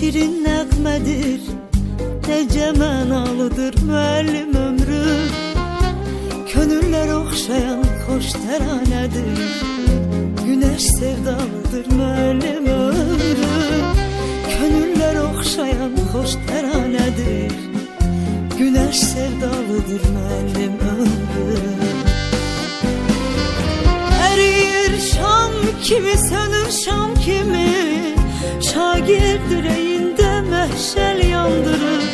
şirin nəğmədir Necə mənalıdır müəllim ömrü? Könüllər oxşayan xoş təranədir Günəş sevdalıdır müəllim ömrü. Könüllər oxşayan xoş təranədir Günəş sevdalıdır müəllim ömrü. Eriyir şam kimi sönür şam kimi Şagird direğinde mehşel yandırır.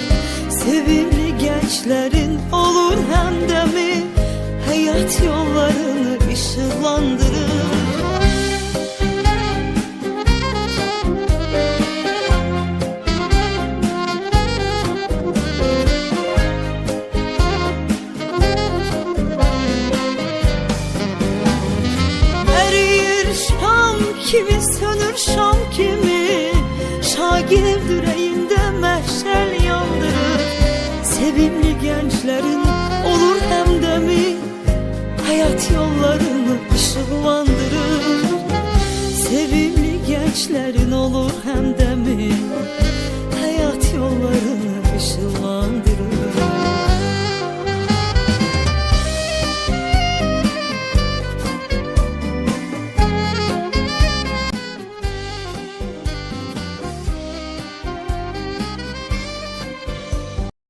Sevimli gençlerin olur hemdemi Hayat yollarını ışıklandırır. Kimi sönür şam kimi Şagird yüreğinde meşel yandırır. Sevimli gençlerin olur hemdemi Hayat yollarını ışıklandırır. Sevimli gençlerin olur hemdemi